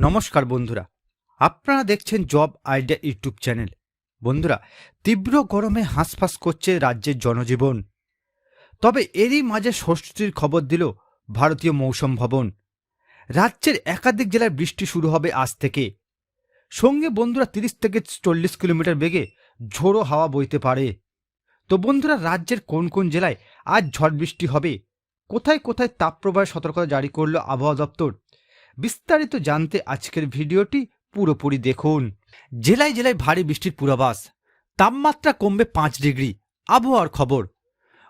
নমস্কার বন্ধুরা। আপনারা দেখছেন জব আইডিয়া ইউটিউব চ্যানেল। বন্ধুরা, তীব্র গরমে হাঁসফাঁস করছে রাজ্যের জনজীবন। তবে এরই মাঝে ষষ্ঠীর খবর দিল ভারতীয় মৌসুম ভবন। রাজ্যের একাধিক জেলায় বৃষ্টি শুরু হবে আজ থেকে। সঙ্গে বন্ধুরা তিরিশ থেকে চল্লিশ কিলোমিটার বেগে ঝোড়ো হাওয়া বইতে পারে। তো বন্ধুরা, রাজ্যের কোন কোন জেলায় আজ ঝড় বৃষ্টি হবে? কোথায় কোথায় তাপপ্রবাহের সতর্কতা জারি করল আবহাওয়া দপ্তর? বিস্তারিত জানতে আজকের ভিডিওটি পুরোপুরি দেখুন। জেলায় জেলায় ভারী বৃষ্টির পূর্বাভাস। তাপমাত্রা কমবে পাঁচ ডিগ্রি। আবহাওয়ার খবর।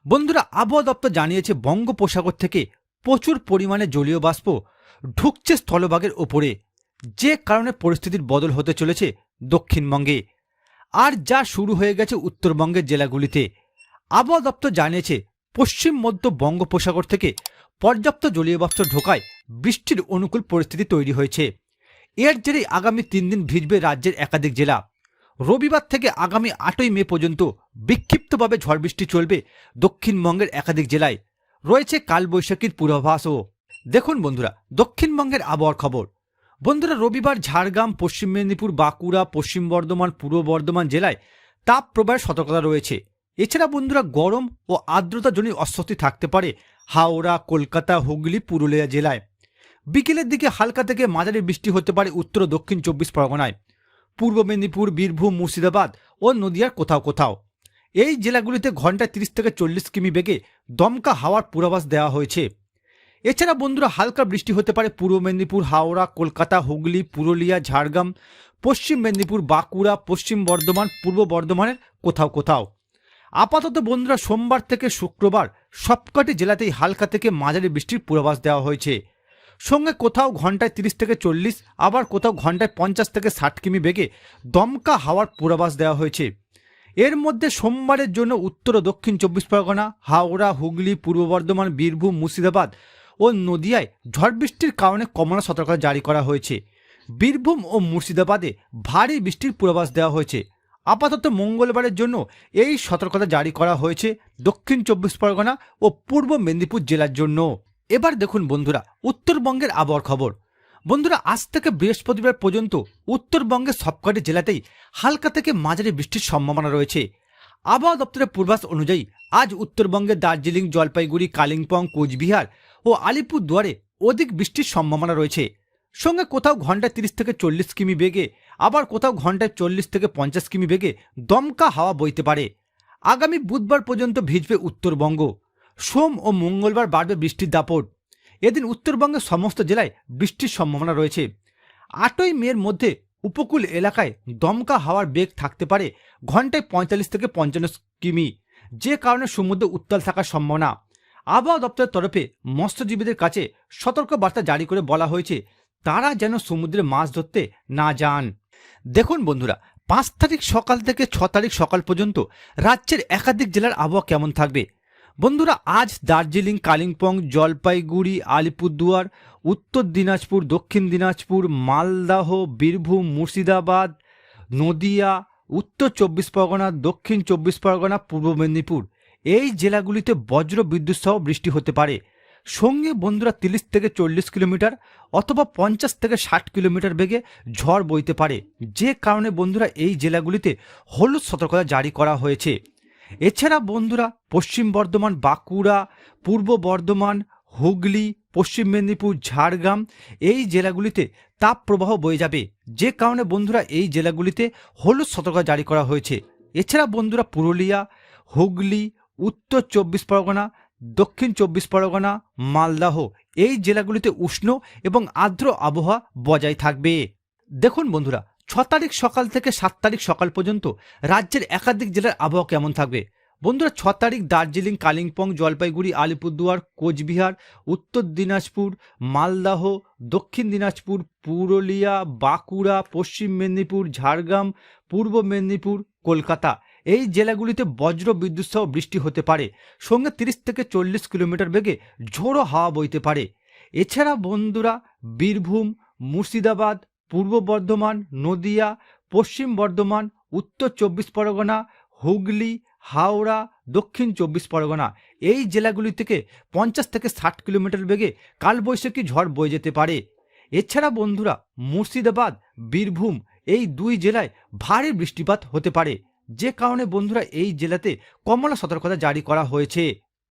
বন্ধুরা, আবহাওয়া দপ্তর জানিয়েছে, বঙ্গোপসাগর থেকে প্রচুর পরিমাণে জলীয় বাষ্প ঢুকছে স্থলভাগের ওপরে। যে কারণে পরিস্থিতির বদল হতে চলেছে দক্ষিণবঙ্গে। আর যা শুরু হয়ে গেছে উত্তরবঙ্গের জেলাগুলিতে। আবহাওয়া দপ্তর জানিয়েছে, পশ্চিম মধ্য বঙ্গোপসাগর থেকে পর্যাপ্ত জলীয় বাষ্প ঢোকায় বৃষ্টির অনুকূল পরিস্থিতি তৈরি হয়েছে। এর জেরেই আগামী তিন দিন ভিজবে রাজ্যের একাধিক জেলা। রবিবার থেকে আগামী আটই মে পর্যন্ত বিক্ষিপ্তভাবে ঝড় বৃষ্টি চলবে দক্ষিণবঙ্গের একাধিক জেলায়। রয়েছে কালবৈশাখীর পূর্বাভাসও। দেখুন বন্ধুরা, দক্ষিণবঙ্গের আবহাওয়ার খবর। বন্ধুরা, রবিবার ঝাড়গ্রাম, পশ্চিম মেদিনীপুর, বাঁকুড়া, পশ্চিম বর্ধমান, পূর্ব বর্ধমান জেলায় তাপ প্রবাহের সতর্কতা রয়েছে। এছাড়া বন্ধুরা, গরম ও আর্দ্রতাজনিত অস্বস্তি থাকতে পারে হাওড়া, কলকাতা, হুগলি, পুরুলিয়া জেলায়। বিকেলের দিকে হালকা থেকে মাঝারি বৃষ্টি হতে পারে উত্তর ও দক্ষিণ চব্বিশ পরগনায়। পূর্ব মেদিনীপুর, বীরভূম, মুর্শিদাবাদ ও নদিয়ার কোথাও কোথাও। এই জেলাগুলিতে ঘন্টায় তিরিশ থেকে চল্লিশ কিমি বেগে দমকা হাওয়ার পূর্বাভাস দেওয়া হয়েছে। এছাড়া বন্ধুরা হালকা বৃষ্টি হতে পারে পূর্ব মেদিনীপুর, হাওড়া, কলকাতা, হুগলি, পুরুলিয়া, ঝাড়গ্রাম, পশ্চিম মেদিনীপুর, বাঁকুড়া, পশ্চিম বর্ধমান, পূর্ব বর্ধমানের কোথাও কোথাও। আপাতত বন্ধুরা সোমবার থেকে শুক্রবার সবকটি জেলাতেই হালকা থেকে মাঝারি বৃষ্টির পূর্বাভাস দেওয়া হয়েছে। সঙ্গে কোথাও ঘন্টায় তিরিশ থেকে চল্লিশ, আবার কোথাও ঘন্টায় পঞ্চাশ থেকে ষাট কিমি বেগে দমকা হাওয়ার পূর্বাভাস দেওয়া হয়েছে। এর মধ্যে সোমবারের জন্য উত্তর ও দক্ষিণ চব্বিশ পরগনা, হাওড়া, হুগলি, পূর্ব বর্ধমান, বীরভূম, মুর্শিদাবাদ ও নদিয়ায় ঝড় বৃষ্টির কারণে কমলা সতর্কতা জারি করা হয়েছে। বীরভূম ও মুর্শিদাবাদে ভারী বৃষ্টির পূর্বাভাস দেওয়া হয়েছে। আপাতত মঙ্গলবারের জন্য এই সতর্কতা জারি করা হয়েছে দক্ষিণ চব্বিশ পরগনা ও পূর্ব মেদিনীপুর জেলার জন্য। এবার দেখুন বন্ধুরা, উত্তরবঙ্গের আবহাওয়ার খবর। বন্ধুরা, আজ থেকে বৃহস্পতিবার পর্যন্ত উত্তরবঙ্গের সবকটি জেলাতেই হালকা থেকে মাঝারি বৃষ্টির সম্ভাবনা রয়েছে। আবহাওয়া দপ্তরের পূর্বাস অনুযায়ী আজ উত্তরবঙ্গের দার্জিলিং, জলপাইগুড়ি, কালিম্পং, কোচবিহার ও আলিপুর দুয়ারে অধিক বৃষ্টির সম্ভাবনা রয়েছে। সঙ্গে কোথাও ঘন্টায় তিরিশ থেকে চল্লিশ কিমি বেগে, আবার কোথাও ঘন্টায় চল্লিশ থেকে পঞ্চাশ কিমি বেগে দমকা হাওয়া বইতে পারে। আগামী বুধবার পর্যন্ত ভিজবে উত্তরবঙ্গ। সোম ও মঙ্গলবার বাড়বে বৃষ্টির দাপট। এদিন উত্তরবঙ্গের সমস্ত জেলায় বৃষ্টির সম্ভাবনা রয়েছে। আটই মের মধ্যে উপকূল এলাকায় দমকা হাওয়ার বেগ থাকতে পারে ঘন্টায় পঁয়তাল্লিশ থেকে পঞ্চান্ন কিমি, যে কারণে সমুদ্র উত্তাল থাকার সম্ভাবনা। আবহাওয়া দপ্তরের তরফে মৎস্যজীবীদের কাছে সতর্ক বার্তা জারি করে বলা হয়েছে, তারা যেন সমুদ্রে মাছ ধরতে না যান। দেখুন বন্ধুরা, পাঁচ তারিখ সকাল থেকে ছ তারিখ সকাল পর্যন্ত রাজ্যের একাধিক জেলার আবহাওয়া কেমন থাকবে? বন্ধুরা, আজ দার্জিলিং, কালিম্পং, জলপাইগুড়ি, আলিপুরদুয়ার, উত্তর দিনাজপুর, দক্ষিণ দিনাজপুর, মালদাহ, বীরভূম, মুর্শিদাবাদ, নদিয়া, উত্তর চব্বিশ পরগনা, দক্ষিণ চব্বিশ পরগনা, পূর্ব মেদিনীপুর। এই জেলাগুলিতে বজ্র বিদ্যুৎ সহ বৃষ্টি হতে পারে। সঙ্গে বন্ধুরা, তিরিশ থেকে চল্লিশ কিলোমিটার অথবা পঞ্চাশ থেকে ষাট কিলোমিটার বেগে ঝড় বইতে পারে। যে কারণে বন্ধুরা, এই জেলাগুলিতে হলুদ সতর্কতা জারি করা হয়েছে। এছাড়া বন্ধুরা, পশ্চিম বর্ধমান, বাঁকুড়া, পূর্ব বর্ধমান, হুগলি, পশ্চিম মেদিনীপুর, ঝাড়গ্রাম, এই জেলাগুলিতে তাপ প্রবাহ বয়ে যাবে। যে কারণে বন্ধুরা, এই জেলাগুলিতে হলুদ সতর্কতা জারি করা হয়েছে। এছাড়া বন্ধুরা, পুরুলিয়া, হুগলি, উত্তর চব্বিশ পরগনা, দক্ষিণ চব্বিশ পরগনা, মালদাহ, এই জেলাগুলিতে উষ্ণ এবং আর্দ্র আবহাওয়া বজায় থাকবে। দেখুন বন্ধুরা ছ তারিখ সকাল থেকে সাত তারিখ সকাল পর্যন্ত রাজ্যের একাধিক জেলার আবহাওয়া কেমন থাকবে? বন্ধুরা, ছ তারিখ দার্জিলিং, কালিম্পং, জলপাইগুড়ি, আলিপুরদুয়ার, কোচবিহার, উত্তর দিনাজপুর, মালদাহ, দক্ষিণ দিনাজপুর, পুরুলিয়া, বাঁকুড়া, পশ্চিম মেদিনীপুর, ঝাড়গ্রাম, পূর্ব মেদিনীপুর, কলকাতা। এই জেলাগুলিতে বজ্র বিদ্যুৎ সহ বৃষ্টি হতে পারে। সঙ্গে তিরিশ থেকে চল্লিশ কিলোমিটার বেগে ঝোড়ো হাওয়া বইতে পারে। এছাড়া বন্ধুরা, বীরভূম, মুর্শিদাবাদ পূর্ব বর্ধমান, নদিয়া, পশ্চিম বর্ধমান, উত্তর চব্বিশ পরগনা, হুগলি, হাওড়া, দক্ষিণ চব্বিশ পরগনা। এই জেলাগুলি থেকে পঞ্চাশ থেকে ষাট কিলোমিটার বেগে কালবৈশাখী ঝড় বয়ে যেতে পারে। এছাড়া বন্ধুরা, মুর্শিদাবাদ, বীরভূম এই দুই জেলায় ভারী বৃষ্টিপাত হতে পারে। যে কারণে বন্ধুরা, এই জেলাতে কমলা সতর্কতা জারি করা হয়েছে।